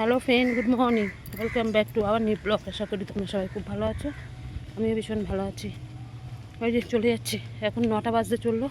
Hello friend, good morning. Welcome back to our new blog আশা করি তোমরা সবাই খুব ভালো আছো। আমিও ভীষণ ভালো আছি। ওই যে চলে যাচ্ছি। এখন নটা বাজতে চলল।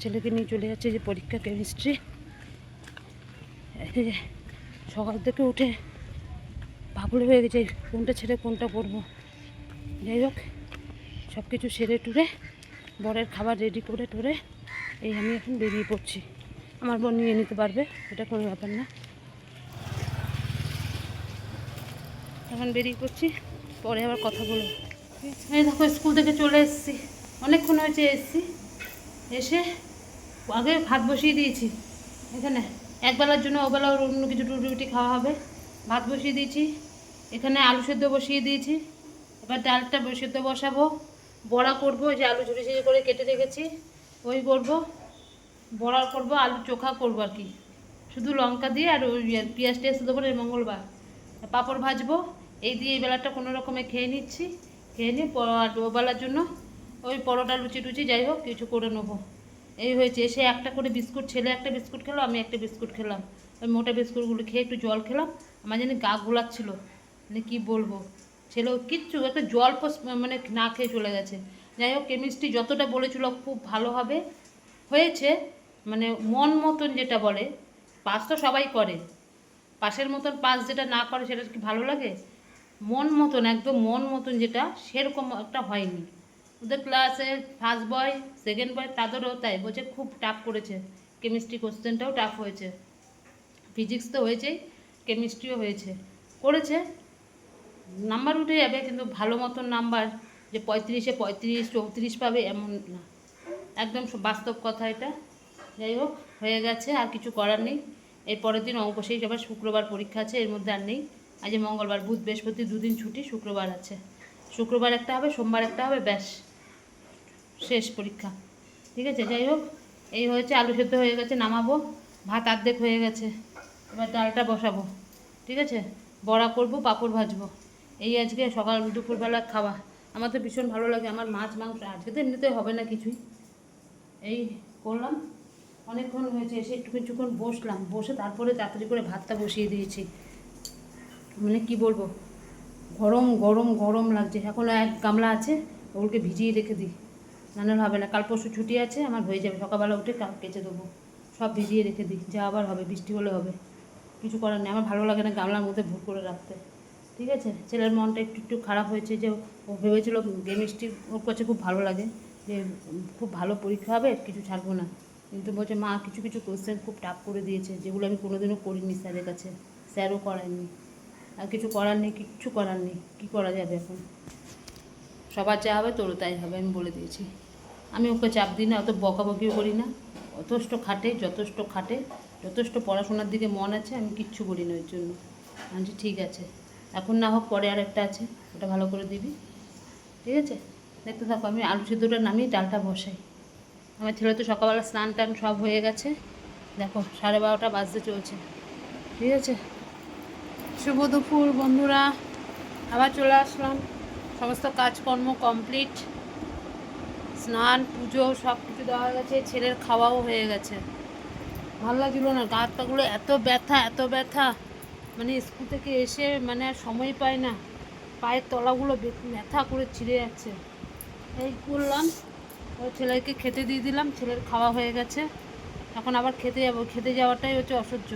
ছেলেকে নিয়ে চলে যাচ্ছে যে পরীক্ষা কেমিস্ট্রি সকাল থেকে উঠে ভাবলে হয়ে গেছে কোনটা ছেড়ে কোনটা করব যাই হোক সব কিছু সেরে টুরে, বরের খাবার রেডি করে টরে, এই আমি এখন বেরিয়ে পড়ছি। আমার বোন নিয়ে নিতে পারবে, এটা কোনো ব্যাপার না। এখন বেরিয়ে পড়ছি, পরে আবার কথা বলব। এই দেখো, স্কুল থেকে চলে এসেছি। অনেকক্ষণ হয়েছে এসেছি। এসে আগে ভাত বসিয়ে দিয়েছি। এখানে একবেলার জন্য ওবেলা ওর অন্য কিছু রুটি রুটি খাওয়া হবে। ভাত বসিয়ে দিয়েছি। এখানে আলু সেদ্ধ বসিয়ে দিয়েছি। এবার ডালটা সেদ্ধ বসাবো। বড়া করব যে আলু ঝুড়ি ঝুড়ি করে কেটে রেখেছি। ওই করব। বড়া করব, আলু চোখা করব আর কি। শুধু লঙ্কা দিয়ে আর ওই পেঁয়াজ টিয়াজ দেবো মঙ্গলবার। পাঁপড় ভাজবো। এই দিয়ে এই বেলাটা কোনো রকমে খেয়ে নিচ্ছি। খেয়ে নিয়ে আর ওবেলার জন্য ওই পরোটা লুচি টুচি যাই হোক কিছু করে নেব। এই হয়েছে, এসে একটা করে বিস্কুট, ছেলে একটা বিস্কুট খেলো, আমি একটা বিস্কুট খেলাম। ওই মোটা বিস্কুটগুলো খেয়ে একটু জল খেলাম, আমার জানি গা গোলাচ্ছিল মানে কী বলব? ছেলেও কিচ্ছু, একটা জল মানে না খেয়ে চলে গেছে। যাই হোক, কেমিস্ট্রি যতটা বলেছিল খুব ভালো হবে। হয়েছে মানে মন মতন যেটা বলে, পাস তো সবাই করে। পাশের মতন পাস যেটা না করে, সেটা কি ভালো লাগে? মন মতন, একদম মন মতন যেটা, সেরকম একটা হয়নি। ওদের ক্লাসে ফার্স্ট বয় সেকেন্ড বয় তাদেরও তাই, বলছে খুব টাফ করেছে। কেমিস্ট্রি কোশ্চেনটাও টাফ হয়েছে। ফিজিক্স তো হয়েছেই কেমিস্ট্রিও হয়েছে। করেছে নাম্বার উঠে যাবে, কিন্তু ভালো মতন নাম্বার যে পঁয়ত্রিশে পঁয়ত্রিশ, চৌত্রিশ পাবে, এমন না। একদম বাস্তব কথা এটা। যাই হোক, হয়ে গেছে, আর কিছু করার নেই। এর পরের দিন অঙ্ক সেই আবার শুক্রবার পরীক্ষা আছে, এর মধ্যে আর নেই। আজ মঙ্গলবার, বুধ, বৃহস্পতি দুদিন ছুটি, শুক্রবার আছে। শুক্রবার একটা হবে, সোমবার একটা হবে, ব্যাস, শেষ পরীক্ষা। ঠিক আছে? যাই হোক, এই হয়েছে, আলু সেদ্ধ হয়ে গেছে, নামাবো, ভাত অর্ধেক হয়ে গেছে, এবার ডালটা বসাবো। ঠিক আছে? বড়া করব, পাঁপড় ভাজবো। এই আজকে সকাল, দুপুরবেলা খাওয়া। আমার তো ভীষণ ভালো লাগে, আমার মাছ, মাংস, আজকে তো এমনিতে হবে না কিছুই। এই করলাম, অনেকক্ষণ হয়েছে, এসে একটু কিছুক্ষণ বসলাম, বসে তারপরে তাড়াতাড়ি করে ভাতটা বসিয়ে দিয়েছি। মানে কি বলব? গরম গরম গরম লাগছে। এখন এক গামলা আছে, ওগুলোকে ভিজিয়ে রেখে দিই। নাহলে হবে না। কাল পরশু ছুটি আছে, আমার হয়ে যাবে। সকালবেলা উঠে কাল কেচে দেবো। সব ভিজিয়ে রেখে দিই। যা আবার হবে, বৃষ্টি হলে হবে। কিছু করার নেই। আমার ভালো লাগে না গামলার মধ্যে ভুল করে রাখতে। ঠিক আছে? ছেলের মনটা একটু একটু খারাপ হয়েছে যে, ও ভেবেছিল কেমিস্ট্রি ওর কাছে খুব ভালো লাগে যে, খুব ভালো পরীক্ষা হবে, কিছু ছাড়বো না। কিন্তু বলছে, মা, কিছু কিছু কোশ্চেন খুব টাফ করে দিয়েছে, যেগুলো আমি কোনোদিনও করিনি স্যারের কাছে। স্যারও করায়নি। আর কিছু করার নেই, কিচ্ছু করার নেই। কী করা যাবে এখন সবার যা হবে তোরও তাই হবে, আমি বলে দিয়েছি। আমি ওকে চাপ দিই না, অত বকাবকিও করি না। যথেষ্ট খাটে যথেষ্ট খাটে, যথেষ্ট পড়াশোনার দিকে মন আছে, আমি কিচ্ছু করি না ওর জন্য। আমি ঠিক আছে। এখন না হোক পরে আর একটা আছে, ওটা ভালো করে দিবি। ঠিক আছে? দেখতে থাকো, আমি আলু সিদ্ধটা নামিয়ে ডালটা বসাই। আমার ছেলে তো সকালবেলা স্নান টান সব হয়ে গেছে। দেখো, সাড়ে বারোটা বাজতে চলছে। ঠিক আছে? শুভ দুপুর, বন্ধুরা। আবার চলে আসলাম। সমস্ত কাজকর্ম কমপ্লিট স্নান, পুজো সব কিছু দেওয়া গেছে। ছেলের খাওয়াও হয়ে গেছে। ভালো লাগছিল না। গা হাত পাগুলো এত ব্যথা এত ব্যথা। মানে স্কুল থেকে এসে মানে আর সময় পায় না। পায়ের তলাগুলো ব্যথা করে ছিঁড়ে যাচ্ছে। এই করলাম। ও ছেলেকে খেতে দিয়ে দিলাম। ছেলের খাওয়া হয়ে গেছে। এখন আবার খেতে যাব। খেতে যাওয়াটাই হচ্ছে অসহ্য।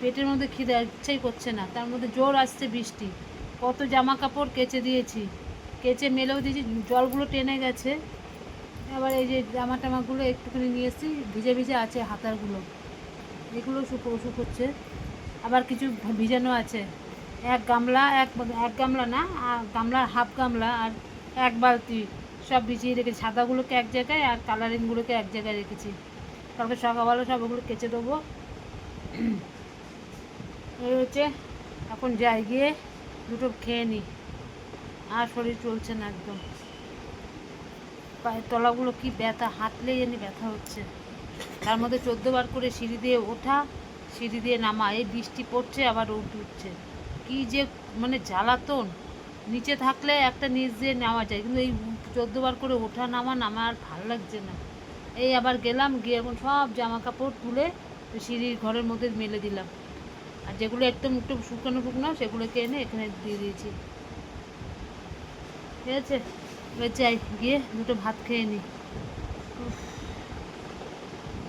পেটের মধ্যে খিদে, ইচ্ছাই করছে না। তার মধ্যে জোর আসছে বৃষ্টি। কত জামা কাপড় কেচে দিয়েছি। কেচে মেলেও দিয়েছি, জলগুলো টেনে গেছে। আবার এই যে জামা টামাগুলো একটুখানি নিয়ে এসেছি, ভিজে ভিজে আছে হাতারগুলো। এগুলো শুকো শুকোচ্ছে আবার কিছু ভিজানো আছে। এক গামলা, এক এক গামলা না গামলার হাফ গামলা আর এক বালতি সব ভিজিয়ে রেখেছি। সাদাগুলোকে এক জায়গায় আর কালারিংগুলোকে এক জায়গায় রেখেছি। কালকে সকালবেলা সব ওগুলো কেচে দেবো। এই হচ্ছে, এখন যাই গিয়ে দুটো খেয়ে নিই আর শরীর চলছে না একদম। পায়ের তলাগুলো কি ব্যথা হাঁটলেই জানি ব্যথা হচ্ছে। তার মধ্যে চোদ্দ বার করে সিঁড়ি দিয়ে ওঠা, সিঁড়ি দিয়ে নামা, এই বৃষ্টি পড়ছে, আবার রোদ উঠছে। কি যে মানে জ্বালাতন। নিচে থাকলে একটা নিচ দিয়ে নেওয়া যায়, কিন্তু এই চোদ্দ বার করে ওঠা, নামা নামা আর ভালো লাগছে না। এই আবার গেলাম, গিয়ে এখন সব জামা কাপড় তুলে সিঁড়ির ঘরের মধ্যে মেলে দিলাম। আর যেগুলো একদম একটু শুকনো শুকনো, সেগুলোকে এনে এখানে দিয়ে দিয়েছি। ঠিক আছে? এবার যাই, গিয়ে দুটো ভাত খেয়ে নিই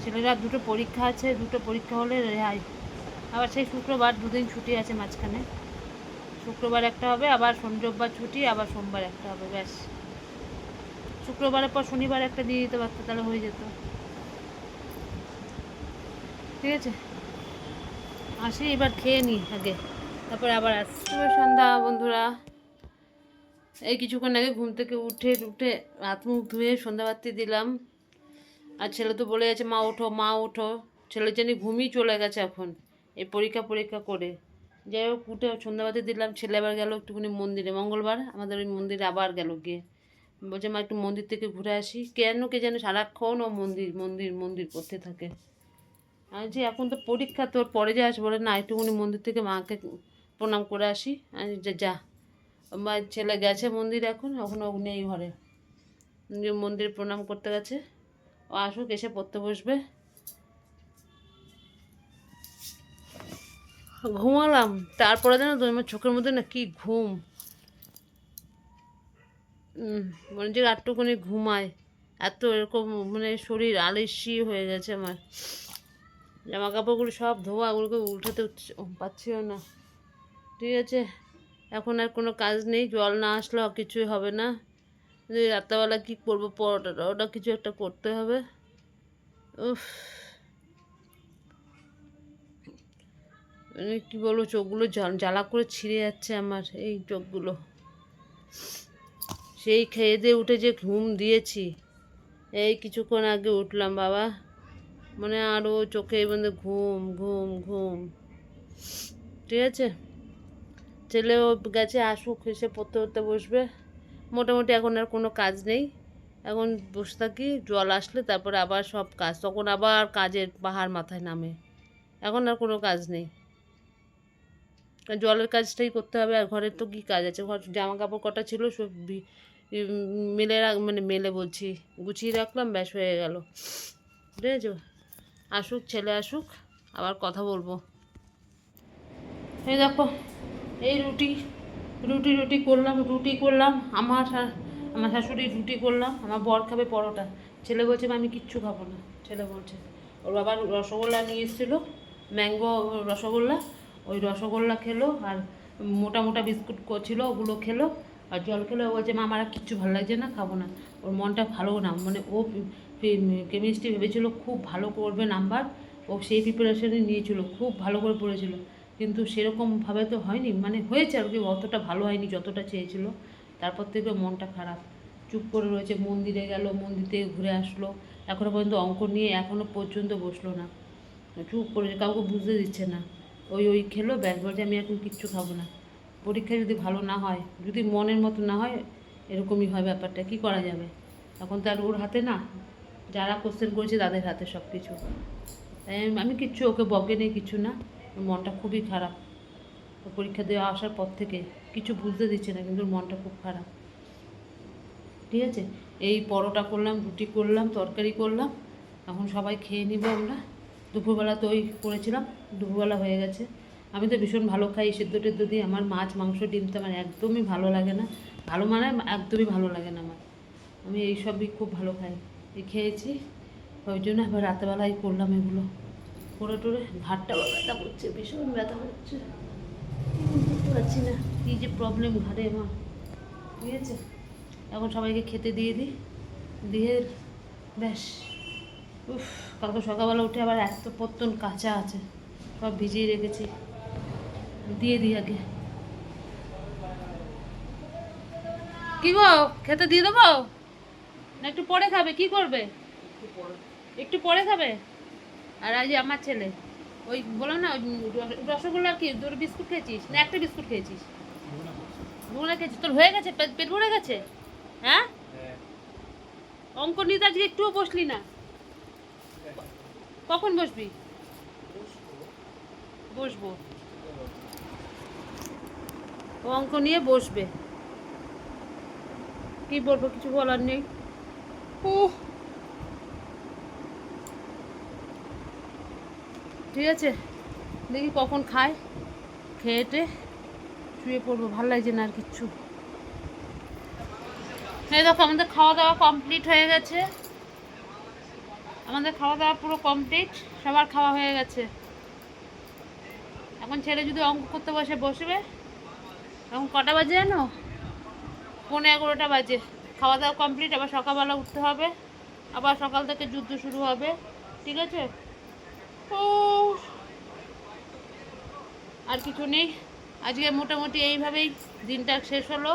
ছেলেরা দুটো পরীক্ষা আছে, দুটো পরীক্ষা হলে রেহাই। আবার সেই শুক্রবার দুদিন ছুটি আছে মাঝখানে। শুক্রবার একটা হবে, আবার শনি রোববার ছুটি, আবার সোমবার একটা হবে, ব্যাস। শুক্রবারের পর শনিবার একটা দিয়ে দিতে পারতো, তাহলে হয়ে যেত। ঠিক আছে? আসি, এবার খেয়ে নিই আগে। তারপরে আবার আসছি। সন্ধ্যা, বন্ধুরা। এই কিছুক্ষণ আগে ঘুম থেকে উঠে উঠে হাত মুখ ধুয়ে সন্ধ্যাবাতি দিলাম। আর ছেলে তো বলে গেছে, মা, ওঠো মা, ওঠো। ছেলে জানি ঘুমই চলে গেছে এখন, এই পরীক্ষা পরীক্ষা করে। যাই হোক, উঠে সন্ধ্যাবাতি দিলাম। ছেলে আবার গেল একটুখানি মন্দিরে। মঙ্গলবার আমাদের ওই মন্দিরে আবার গেল গিয়ে। বলছে, মা, একটু মন্দির থেকে ঘুরে আসি। কেন কে যেন সারাক্ষণ ও মন্দির মন্দির মন্দির করতে থাকে। আমি যে এখন তো পরীক্ষা, তোর পরে যাস বলে না, একটুখানি মন্দির থেকে মাকে প্রণাম করে আসি। আমি যে, যা। আমার ছেলে গেছে মন্দির এখন এখন ও নেই ঘরে। মন্দির প্রণাম করতে গেছে। ও আসুক, এসে পড়তে বসবে। ঘুমালাম। তারপরে জানো তো, আমার চোখের মধ্যে না কি ঘুম। মনে হচ্ছে একটুখানি ঘুমায়। এত এরকম মানে শরীর আলসি হয়ে গেছে আমার। জামা কাপড়গুলো সব ধোয়া ওগুলোকে উঠাতে উঠছে- ও, পারছিও না। ঠিক আছে এখন আর কোনো কাজ নেই জল না আসলেও কিছুই হবে না। যে রাত্রেবেলা কী করব পরোটা ওটা কিছু একটা করতে হবে। উফ। মানে কী বলব চোখগুলো জ্বালা করে ছিঁড়ে যাচ্ছে আমার এই চোখগুলো। সেই খেয়ে দিয়ে উঠে যে ঘুম দিয়েছি এই কিছুক্ষণ আগে উঠলাম বাবা। মানে আরও চোখে বন্ধু ঘুম ঘুম ঘুম। ঠিক আছে? ছেলেও গেছে, আসুক, এসে পড়তে পড়তে বসবে। মোটামুটি এখন আর কোনো কাজ নেই। এখন বসে থাকি, জল আসলে তারপরে আবার সব কাজ। তখন আবার কাজের পাহাড় মাথায় নামে। এখন আর কোনো কাজ নেই। জলের কাজটাই করতে হবে। আর ঘরের তো কী কাজ আছে? ঘর জামা কাপড় কটা ছিল, সব মেলে রাখ মানে মেলে বলছি। গুছিয়ে রাখলাম, ব্যাস হয়ে গেল। ঠিক আছে? আসুক, ছেলে আসুক, আবার কথা বলব। এই দেখো, এই রুটি রুটি রুটি করলাম রুটি করলাম, আমার আমার শাশুড়ি রুটি করলাম, আমার বর খাবে পরোটা। ছেলে বলছে আমি কিচ্ছু খাব না। ছেলে বলছে, ওর বাবা রসগোল্লা নিয়ে এসেছিল, ম্যাঙ্গো রসগোল্লা, ওই রসগোল্লা খেলো, আর মোটা মোটা বিস্কুট ছিল, ওগুলো খেলো, আর জল খেলো। বলছে, মা, আমার কিচ্ছু ভালো লাগছে না, খাব না। ওর মনটা ভালো না মানে ও কেমিস্ট্রি ভেবেছিল খুব ভালো করবে নাম্বার। ও সেই প্রিপারেশনে নিয়েছিল, খুব ভালো করে পড়েছিল। কিন্তু সেরকমভাবে তো হয়নি মানে হয়েছে আর কি, অতটা ভালো হয়নি যতটা চেয়েছিল। তারপর থেকে মনটা খারাপ। চুপ করে রয়েছে, মন্দিরে গেল, মন্দির থেকে ঘুরে আসলো। এখনও পর্যন্ত অঙ্ক নিয়ে এখনও পর্যন্ত বসল না। চুপ করে কাউকে বুঝতে দিচ্ছে না। ওই ওই খেলো, ব্যাস, বলছে, আমি এখন কিচ্ছু খাব না। পরীক্ষা যদি ভালো না হয়, যদি মনের মতো না হয়, এরকমই হয় ব্যাপারটা, কি করা যাবে? এখন তো আর ওর হাতে না যারা কোশ্চেন করেছে তাদের হাতে সব কিছু আমি- কিচ্ছু ওকে বকে নেই, কিছু না। মনটা খুবই খারাপ। পরীক্ষা দেওয়া আসার পর থেকে কিছু বুঝতে দিচ্ছে না, কিন্তু মনটা খুব খারাপ। ঠিক আছে? এই পরোটা করলাম, রুটি করলাম, তরকারি করলাম। এখন সবাই খেয়ে নিব আমরা। দুপুরবেলা তো ওই করেছিলাম, দুপুরবেলা হয়ে গেছে। আমি তো ভীষণ ভালো খাই, সেদ্ধ টেদ্ধ দিয়ে। আমার মাছ, মাংস, ডিম তো আমার একদমই ভালো লাগে না। ভালো মানে একদমই ভালো লাগে না আমার। আমি এই সবই খুব ভালো খাই। খেয়েছি। ওই জন্য আবার রাতেবেলায় করলাম এগুলো। করে টোরে ঘাটটা ব্যথা করছে, ভীষণ ব্যথা করছে। বুঝতে পারছি না, কী যে প্রবলেম ঘাড়ে আমার ঠিক আছে? এখন সবাইকে খেতে দিয়ে দিই। দিয়ে ব্যাস। উফ, কালকে সকালবেলা উঠে আবার এত পত্তন কাঁচা আছে, সব ভিজিয়ে রেখেছি। দিয়ে দিই আগে। কি গো, খেতে দিয়ে দেবো? না, একটু পরে খাবে, কি করবে? একটু পরে খাবে? আর আজ আমার ছেলে, ওই বলো না, ওই রসগোল্লা কি, দুটো বিস্কুট খেয়েছিস? না, একটা বিস্কুট খেয়েছিস? দুগুলো খেয়েছিস, তোর হয়ে গেছে? পেট ভরে গেছে? হ্যাঁ? অঙ্ক নিতে আজকে একটুও বসলি না। কখন বসবি? বসবো। অঙ্ক নিয়ে বসবে। কি বলব, কিছু বলার নেই। ঠিক আছে, দেখি কখন খায়, খেয়েটে শুয়ে পড়ব, ভালো লাগছে না আর কিচ্ছু। এই দেখো, আমাদের খাওয়া দাওয়া কমপ্লিট হয়ে গেছে। আমাদের খাওয়া দাওয়া পুরো কমপ্লিট সবার খাওয়া হয়ে গেছে। এখন ছেলে যদি অঙ্ক করতে বসে, বসবে? এখন কটা বাজে জানো? পনেরো এগারোটা বাজে। খাওয়া দাওয়া কমপ্লিট আবার সকালবেলা উঠতে হবে, আবার সকাল থেকে যুদ্ধ শুরু হবে, ঠিক আছে? ও আর কিছু নেই। আজকে মোটামুটি এইভাবেই দিনটা শেষ হলো।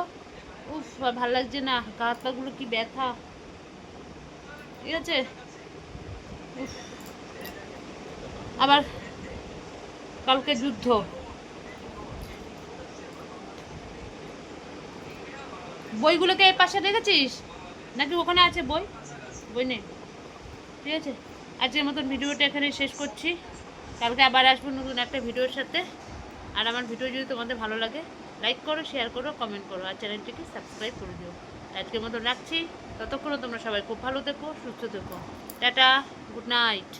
উফ ভালো লাগছে না, গা হাত পাগুলো কি ব্যথা। ঠিক আছে। আবার কালকে যুদ্ধ। বইগুলোকে এই পাশে রেখেছিস? নাকি ওখানে আছে বই? বই নেই ঠিক আছে? আজকের মতন ভিডিওটা এখানে শেষ করছি। কালকে আবার আসব নতুন একটা ভিডিওর সাথে। আর আমার ভিডিও যদি তোমাদের ভালো লাগে লাইক করো শেয়ার করো কমেন্ট করো, আর চ্যানেলটিকে সাবস্ক্রাইব করে দিও। আজকের মতন রাখছি। ততক্ষণও তোমরা সবাই খুব ভালো থেকো, সুস্থ থেকো। Tata good night